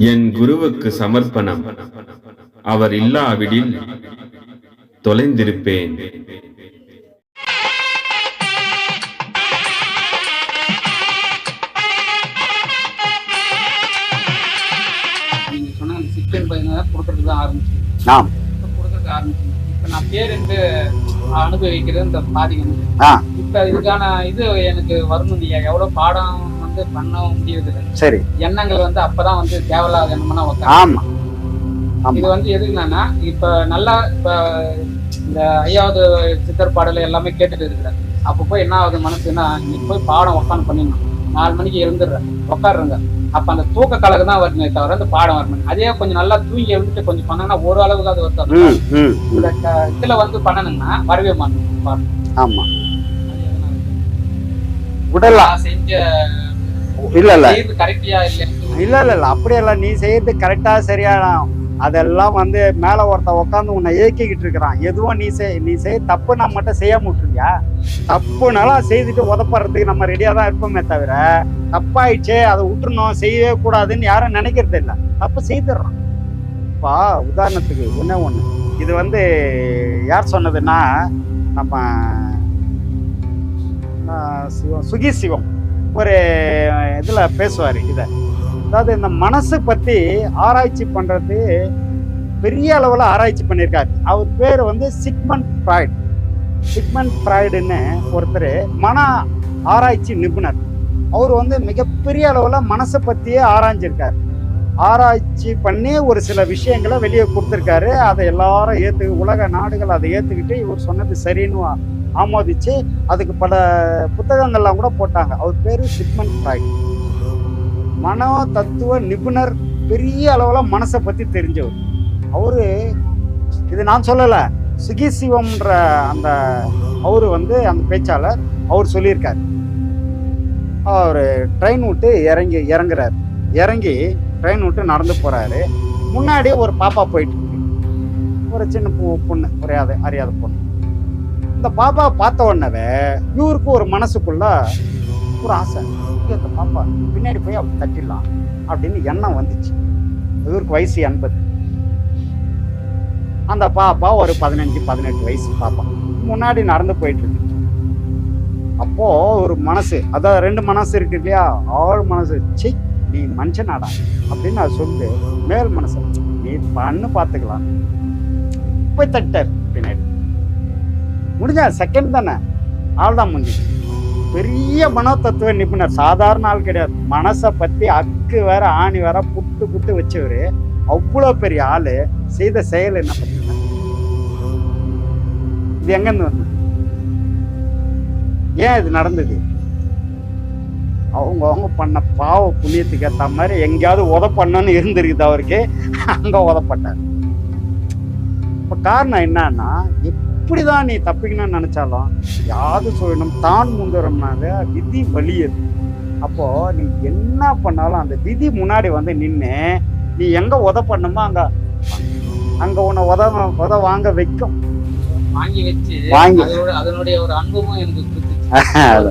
என் குருவுக்கு சமர்ப்பணம். அவர் இல்லாவிடில் தொலைந்திருப்பேன். நீங்க சொன்ன அந்த சிக்கன் பையனை கொடுக்கறதுக்கு தான் ஆரம்பிச்சு கொடுக்கறதுக்கு ஆரம்பிச்சு இப்ப நான் பேருந்து அனுபவிக்கிறது இந்த பாதிகம் ஆ. இப்ப இதுக்கான இது எனக்கு வரணும் நீங்க எவ்வளவு பாடம் வந்து பண்ண முடியுது. சரி. எண்ணங்கள் வந்து அப்பதான் வந்து தேவையில்லாத எண்ணம்னா ஆமா. இது வந்து எதுக்குன்னா இப்ப நல்லா இப்ப இந்த ஐயாவது சித்தர் பாடல் எல்லாமே கேட்டுட்டு இருக்கிறேன். அப்ப போய் என்ன ஆகுது மனசுன்னா இன்னைக்கு போய் பாடம் உட்காந்து பண்ணிடணும். நாலு மணிக்கு எழுந்துடுறேன். உட்காருங்க அப்ப அந்த தூக்க கலக்கு தான் வருமே தவிர அந்த பாடம் வரணும் அதே கொஞ்சம் நல்லா தூங்கி எழுந்துட்டு கொஞ்சம் பண்ணனா ஒரு அளவுக்கு அது வருது ம் ம் ம். இந்த இதுல வந்து பண்ணணும்னா வரவே மாட்டேன் பாடம். ஆமா நான் செஞ்ச இல்ல இல்ல. இல்ல இல்ல இல்ல. அப்படியெல்லாம் நீ செய்யறது கரெக்டா சரியான அதெல்லாம் வந்து மேல ஒருத்தன் உட்காந்து உன்னை இயக்கிக்கிட்டு இருக்கிறான். எதுவும் நீ செய் நீ செய் தப்பு நம்ம மட்டும் செய்யாம விட்டுருக்கியா தப்புனாலும் செய்துட்டு உதப்படுறதுக்கு நம்ம ரெடியா தான் இருப்போமே தவிர தப்பாயிடுச்சே அதை விட்டுறணும் செய்யவே கூடாதுன்னு யாரும் நினைக்கிறது இல்லை. தப்பு செய்துடுறோம் இப்போ உதாரணத்துக்கு ஒண்ணே ஒண்ணு? இது வந்து யார் சொன்னதுன்னா நம்ம சிவம் சுகி சிவம். ஒரு இதில் பேசுவார் இதை. அதாவது இந்த மனசு பற்றி ஆராய்ச்சி பண்ணுறது பெரிய அளவில் ஆராய்ச்சி பண்ணியிருக்காரு அவர் பேர் வந்து சிக்மன் ஃப்ராய்ட். சிக்மன் ஃப்ராய்டுன்னு ஒருத்தர் மன ஆராய்ச்சி நிபுணர். அவர் வந்து மிகப்பெரிய அளவில் மனசை பற்றியே ஆராய்ஞ்சிருக்கார். ஆராய்ச்சி பண்ணி ஒரு சில விஷயங்களை வெளியே கொடுத்துருக்காரு. அதை எல்லாரும் ஏற்று உலக நாடுகள் அதை ஏற்றுக்கிட்டு இவர் சொன்னது சரின்னு ஆமோதிச்சு அதுக்கு பல புத்தகங்கள்லாம் கூட போட்டாங்க. அவர் பேரு சிக்மன் ஃப்ராய்ட். மனோ தத்துவ நிபுணர் பெரிய அளவில் மனசை பற்றி தெரிஞ்சவர். அவரு இது நான் சொல்லலை சுகி சிவம்ன்ற அந்த அவரு வந்து அந்த பேச்சாளர் அவர் சொல்லியிருக்கார். அவர் ட்ரெயின் விட்டு இறங்கி இறங்குறாரு. இறங்கி ட்ரெயின் விட்டு நடந்து போகிறாரு முன்னாடி ஒரு பாப்பா போயிட்டு ஒரு சின்ன பொண்ணு ஒரு அறியாத அறியாத பொண்ணு. இந்த பாப்பா பார்த்த உடனே இவருக்கு ஒரு மனசுக்குள்ள ஒரு ஆசை. இந்த பாப்பா பின்னாடி போய் அவன் தட்டிடலாம் அப்படின்னு எண்ணம் வந்துச்சு. இவருக்கு வயசு எண்பது. அந்த பாப்பா ஒரு பதினஞ்சு பதினெட்டு வயசு பாப்பா. முன்னாடி நடந்து போயிட்டு இருக்கு. அப்போ ஒரு மனசு அதான் ரெண்டு மனசு இருக்கு இல்லையா? ஆள் மனசு. சி நீ மனுஷனாடா அப்படின்னு அது சொல்லு மேல் மனசு நீ பண்ணு பார்த்துக்கலாம் போய் தட்டார் பின்னாடி. முடிஞ்சா செகண்ட் தானே? ஆள் தான் முடிஞ்சு பெரிய மனோ தத்துவ நிபுணர். சாதாரண ஆள் கிடையாது. மனசை பற்றி அக்கு வேற ஆணி வேற புட்டு புட்டு வச்சவர். அவ்வளோ பெரிய ஆள். செய்த செயல் என்ன பண்ண இது எங்கேருந்து வந்தது? ஏன் இது நடந்தது? அவங்க அவங்க பண்ண பாவ புண்ணியத்துக்கு ஏற்ற மாதிரி எங்கேயாவது உதப்பண்ணன்னு இருந்திருக்குது அவருக்கு. அங்கே உதப்பட்டார் இப்போ காரணம் என்னன்னா எப்படிதான் நீ தப்பிக்கணும்னு நினைச்சாலும் யாது சொல்லணும்? தான் முந்துறோம்னால விதி வலியுது அப்போ நீ என்ன பண்ணாலும் அந்த விதி முன்னாடி வந்து நின்று நீ எங்க உத பண்ணுமோ அங்க அங்க உன்னை உத உத வாங்க வைக்கும். வாங்கி வச்சு வாங்கி. அதனுடைய ஒரு அனுபவம் எனக்கு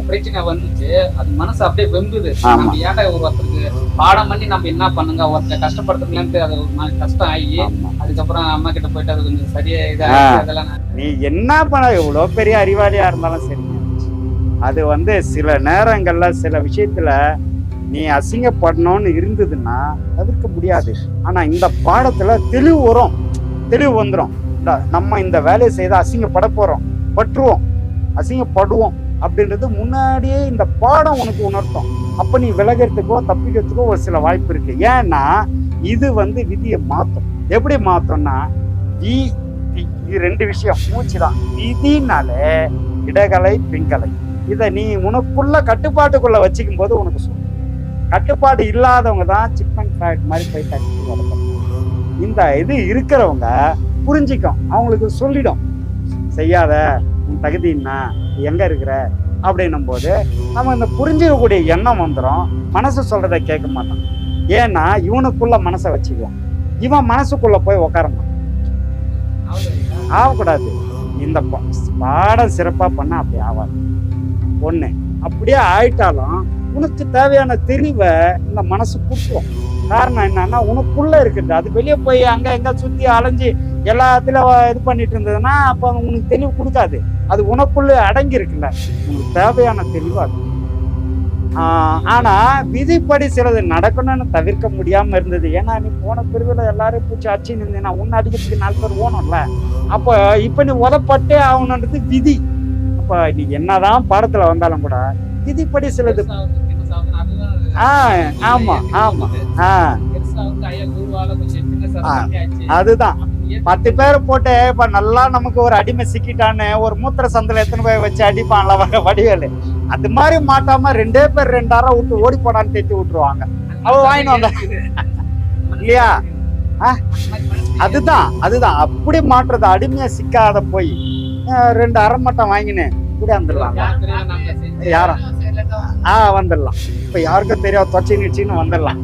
பிரச்சனை வந்துச்சு. அது மனசு அப்படியே வெம்புது. நம்ம ஏன்டா ஒரு ஒருத்தருக்கு பாடம் பண்ணி நம்ம என்ன பண்ணுங்க? ஒருத்தர் கஷ்டப்படுத்துறதுலன்ட்டு அது ஒரு மாதிரி கஷ்டம் ஆகி. அதுக்கப்புறம் அம்மா கிட்ட போயிட்டு அது கொஞ்சம் சரியா ஆ. இதாகி அதெல்லாம் நீ என்ன பண்ண? எவ்வளோ பெரிய அறிவாளியா இருந்தாலும் சரி. அது வந்து சில நேரங்கள்ல சில விஷயத்துல நீ அசிங்கப்படணும்னு இருந்ததுன்னா தவிர்க்க முடியாது. ஆனா இந்த பாடத்துல தெளிவு வரும். தெளிவு வந்துடும் நம்ம இந்த வேலையை செய்து அசிங்கப்பட போறோம். பற்றுவோம். அசிங்கப்படுவோம். அப்படின்றது முன்னாடியே இந்த பாடம் உனக்கு உணர்த்தும். அப்ப நீ விலகிறதுக்கோ தப்பிக்கிறதுக்கோ ஒரு சில வாய்ப்பு இருக்கு. ஏன்னா இது வந்து விதியை மாத்தும். எப்படி மாத்தும்னா வி தி- இது ரெண்டு விஷயம் மூச்சு தான். விதினாலே இடகலை பிங்கலை இதை நீ உனக்குள்ள கட்டுப்பாட்டுக்குள்ள வச்சுக்கும் போது உனக்கு சொல்லும் கட்டுப்பாடு இல்லாதவங்க தான் சிக்கன் ஃபேட் மாதிரி போய் தட்டி இந்த இது இருக்கிறவங்க புரிஞ்சிக்கும். அவங்களுக்கு சொல்லிடும். செய்யாத தகுதி என்ன எங்க இருக்கிற? அப்படின்னும் போது நம்ம இந்த புரிஞ்சிக்கக்கூடிய எண்ணம் வந்துடும் மனசு சொல்றதை கேட்க மாட்டான். ஏன்னா இவனுக்குள்ள மனசை வச்சுக்குவான். இவன் மனசுக்குள்ள போய் உட்காரணும் ஆகக்கூடாது. இந்த பாடம் சிறப்பாக பண்ண அப்படி ஆகாது ஒன்று அப்படியே ஆயிட்டாலும் உனக்கு தேவையான தெளிவை இந்த மனசு கொடுக்கும் காரணம் என்னன்னா உனக்குள்ள இருக்குது. அது வெளியே போய் அங்க எங்க சுத்தி அலைஞ்சு எல்லாத்துலயும் இது பண்ணிட்டு இருந்ததுன்னா அப்ப உனக்கு தெளிவு கொடுக்காது. அது உனக்குள்ள அடங்கி இருக்குல்ல உனக்கு தேவையான தெளிவு அது. ஆனா விதிப்படி சிலது நடக்கணும்னு தவிர்க்க முடியாம இருந்தது. ஏன்னா நீ போன பிரிவுல எல்லாரும் பூச்சி அடிச்சு நின்றா உன்னை அடிக்கிறதுக்கு நாலு பேர் ஓணும்ல அப்போ இப்ப நீ உதப்பட்டே ஆகணுன்றது விதி. அப்ப நீ என்னதான் படத்துல வந்தாலும் கூட விதிப்படி சிலது ஆஹ் ஆமா ஆமா ஆ. அதுதான். பத்து பேர் போட்டு இப்ப நல்லா நமக்கு ஒரு அடிமை சிக்கிட்டான்னு ஒரு மூத்திர சந்தில எத்தனை போய் வச்சு அடிப்பான்ல வடிவேலு. அது மாதிரி மாட்டாம ரெண்டே பேர் ரெண்டாயிரம் விட்டு ஓடி போடான்னு தேத்தி விட்டுருவாங்க. அவ வாங்கிட்டு வந்த. இல்லையா? அதுதான் அதுதான். அப்படி மாற்றுறது அடிமையா சிக்காத போய் ரெண்டு அரை மட்டம் வாங்கினு கூட வந்துடலாம். யாரும் ஆ வந்துடலாம். இப்ப யாருக்கும் தெரியாது தொச்சை நிச்சின்னு வந்துடலாம்.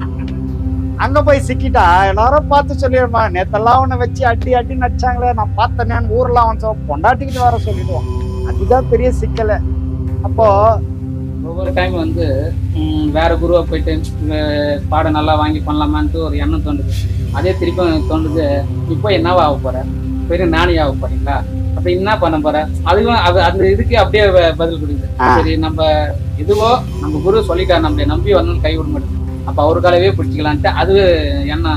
அங்க போய் சிக்கிட்டா எல்லாரும் பார்த்து சொல்லிடுமா நேத்தெல்லாம் உன்னை வச்சு அடி அடி நடிச்சாங்களே நான் பார்த்தேன் ஊர்ல அவன் சொல் பொண்டாட்டிக்கிட்டு வர சொல்லிடுவான். அதுதான் பெரிய சிக்கல. அப்போ ஒவ்வொரு டைம் வந்து வேற குருவை போயிட்டு பாடம் நல்லா வாங்கி பண்ணலாமான்ட்டு ஒரு எண்ணம் தோணுது. அதே திருப்பி தோணுது இப்போ என்னவா ஆக போற? பெரிய நாணி ஆக போறீங்களா? அப்ப என்ன பண்ண போற? அதுவும் அது அந்த இதுக்கு அப்படியே பதில் கொடுக்குது. சரி நம்ம எதுவோ நம்ம குரு சொல்லிட்டார் நம்மளை நம்பி வரணும்னு கை விட மாட்டேங்குது அப்ப அவருக்காகவே பிடிச்சிக்கலான்ட்டு அது என்ன?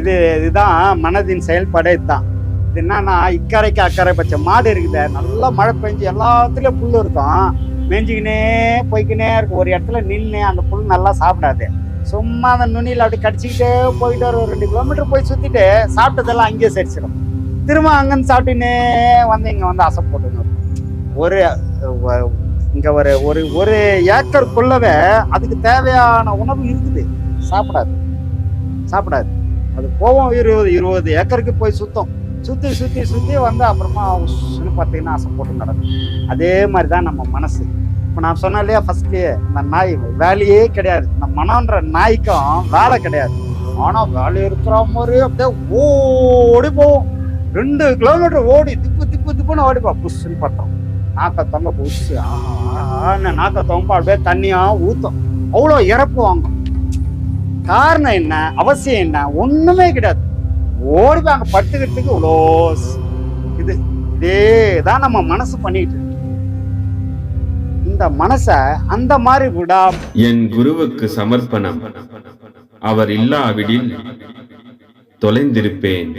இது இதுதான் மனதின் செயல்பாடே இதுதான். இது என்னன்னா இக்கரைக்கு அக்கறை பச்சை மாடு இருக்குது நல்லா மழை பெஞ்சு எல்லாத்துலயும் புல் இருக்கும். மேய்ஞ்சிக்கினே போய்க்கினே இருக்கும். ஒரு இடத்துல நின்று அந்த புல் நல்லா சாப்பிடாது. சும்மா அந்த நுனியில் அப்படி கடிச்சிக்கிட்டே போயிட்டு ஒரு ரெண்டு கிலோமீட்டர் போய் சுத்திட்டு சாப்பிட்டதெல்லாம் அங்கேயே சரிச்சிடும் திரும்ப அங்கேருந்து சாப்பிட்டுன்னே வந்து இங்க வந்து அசை போட்டுன்னு ஒரு இங்க ஒரு ஒரு ஒரு ஏக்கருக்குள்ளவே அதுக்கு தேவையான உணவு இருக்குது. சாப்பிடாது. சாப்பிடாது. அது போவோம் இருபது இருபது ஏக்கருக்கு போய் சுத்தம். சுத்தி சுத்தி சுத்தி வந்து அப்புறமா உஸ்ன்னு பார்த்தீங்கன்னா ஆசை போட்டு நடக்கும். அதே மாதிரி தான் நம்ம மனசு. இப்போ நான் சொன்னேன் இல்லையா ஃபஸ்ட்டு இந்த நாய் வேலையே கிடையாது. இந்த மனம்ன்ற நாய்க்கும் வேலை கிடையாது. ஆனால் வேலை இருக்கிற மாதிரி அப்படியே ஓடி போவோம் ரெண்டு கிலோமீட்டர் ஓடி திப்பு திப்பு திப்புன்னு ஓடிப்பா புஷ்ஷுன்னு பட்டோம் நாக்க தொங்க புஷ் ஆஹ் நாக்க தொங்க அப்படியே தண்ணியா ஊத்தும். அவ்வளோ இறப்பு வாங்கும். காரணம் என்ன? அவசியம் என்ன? ஒண்ணுமே கிடையாது. ஓடி போய் அங்க படுத்துக்கிறதுக்கு இவ்வளோ இது இதே தான் நம்ம மனசு பண்ணிட்டு இந்த மனசை அந்த மாதிரி விடா என் குருவுக்கு சமர்ப்பணம். அவர் இல்லாவிடில் தொலைந்திருப்பேன்.